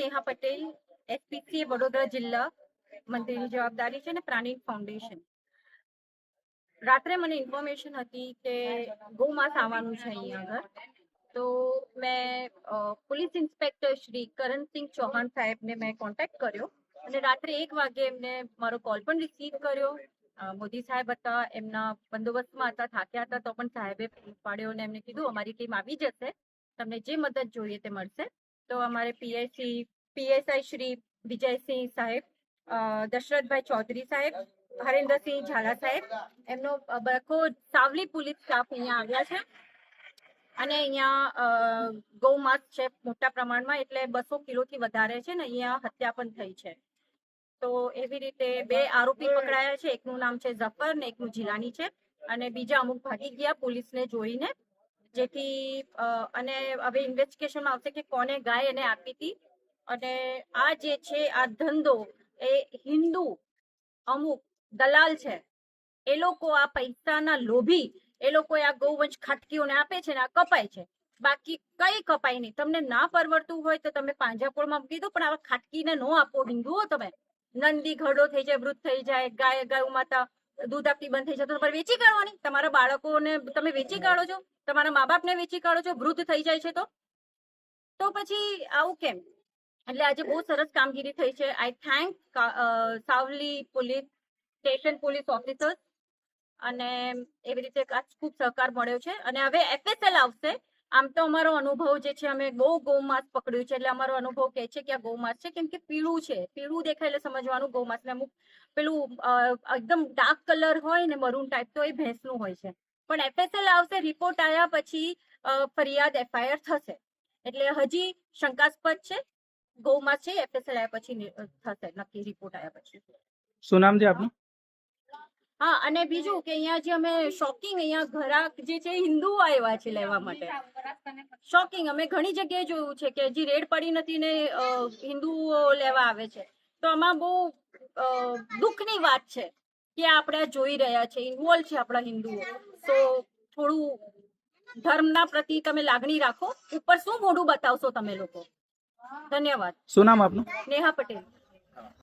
Neha Patel SPC Vadodara જિલ્લા મંત્રીની જવાબદારી છે ને પ્રાણી ફાઉન્ડેશન. રાત્રે મને ઇન્ફોર્મેશન હતી કે ગૌમાસ આવવાનું છે અહીંયા આગળ. તો મેં પોલીસ ઇન્સ્પેક્ટર શ્રી કરણસિંહ ચૌહાણ સાહેબને મેં કોન્ટેક્ટ કર્યો અને રાત્રે એક વાગે એમને મારો કોલ પણ રિસીવ કર્યો. મોદી સાહેબ હતા, એમના બંદોબસ્તમાં હતા, થાક્યા હતા, તો પણ સાહેબે પાડ્યો અને એમને કીધું, અમારી ટીમ આવી જશે. તમને જે મદદ જોઈએ તે મળશે. તો અમારે પીએસસી, પીએસઆઈ શ્રી વિજયસિંહ સાહેબ દશરથભાઈ ચૌધરી સાહેબ, હરેન્દ્રસિંહ ઝાલા સાહેબ, એમનો આખો સાવલી પોલીસ સ્ટાફ અહીંયા આવ્યા છે. અને અહીંયા ગૌમાંસ છે મોટા પ્રમાણમાં, એટલે બસો કિલોથી વધારે છે ને અહીંયા હત્યા પણ થઈ છે. તો એવી રીતે બે આરોપી પકડાયા છે. એકનું નામ છે ઝફર ને એકનું જીલાની છે. અને બીજા અમુક ભાગી ગયા પોલીસને જોઈને. જેથી અને હવે ઇન્વેસ્ટિગેશનમાં આવશે કે કોને ગાય એને આપી હતી. અને આ જે છે, આ ધંધો, એ હિન્દુ અમુક દલાલ છે, એ લોકો આ પૈસાના લોભી, એ લોકો આ ગૌવંશ ખાટકીઓને આપે છે ને આ કપાય છે. બાકી કઈ કપાય નહીં. તમને ના પરવડતું હોય તો તમે પાંજરાપોળમાં મૂકી દો, પણ આવા ખાટકીને નો આપો હિન્દુઓ તમે. નંદી ઘડો થઈ જાય, વૃદ્ધ થઈ જાય, ગાય, ગૌ માતા. દૂધ આપતી બંધ થઈ જાય તો તમારે વેચી કાઢવાની. તમારા બાળકોને તમે વેચી કાઢો છો, તમારા મા બાપને વેચી કાઢો છો, વૃદ્ધ થઈ જાય છે તો? તો પછી આવું કેમ? એટલે આજે બહુ સરસ કામગીરી થઈ છે. I thank Savli police, station police officers અને એવી રીતે ખૂબ સહકાર મળ્યો છે. અને હવે એફએસએલ આવશે. આમ તો અમારો અનુભવ જે છે, અમે બહુ ગૌમાંસ પકડ્યું છે, એટલે અમારો અનુભવ કહે છે કે આ ગૌમાંસ છે, કેમ કે પીળું છે, પીળું દેખાય એટલે સમજવાનું ગૌમાંસ ને અમુક પેલું એકદમ ડાર્ક કલર હોય ને મરૂન ટાઈપ તો એ ભેંસનું હોય છે. પણ એફએસએલ આવશે રિપોર્ટ આવ્યા પછી ફરિયાદ એફઆઈઆર થશે. એટલે હજી શંકાસ્પદ છે, ગૌમાંસ છે એફએસએલ આવ્યા પછી થશે, નક્કી રિપોર્ટ આવ્યા પછી. શું નામ છે આપનું? હા અને બીજું કે અહીંયા જે અમે શોકિંગ અહીંયા ઘરાક જે છે હિન્દુ આવ્યા છે લેવા માટે. શોકિંગ અમે ઘણી જગ્યાએ જોયું છે કે હજી રેડ પડી નથી ને હિન્દુઓ લેવા આવે છે. તો આમાં બહુ અ, દુઃખની વાત છે કે આપણે જોઈ રહ્યા છે ઇન્વોલ્વ છે આપણા હિન્દુઓ. તો થોડું ધર્મના પ્રતિ તમે લાગણી રાખો. ઉપર શું મોઢું બતાવશો તમે લોકો? ધન્યવાદ. શું નામ આપનું? નેહા પટેલ.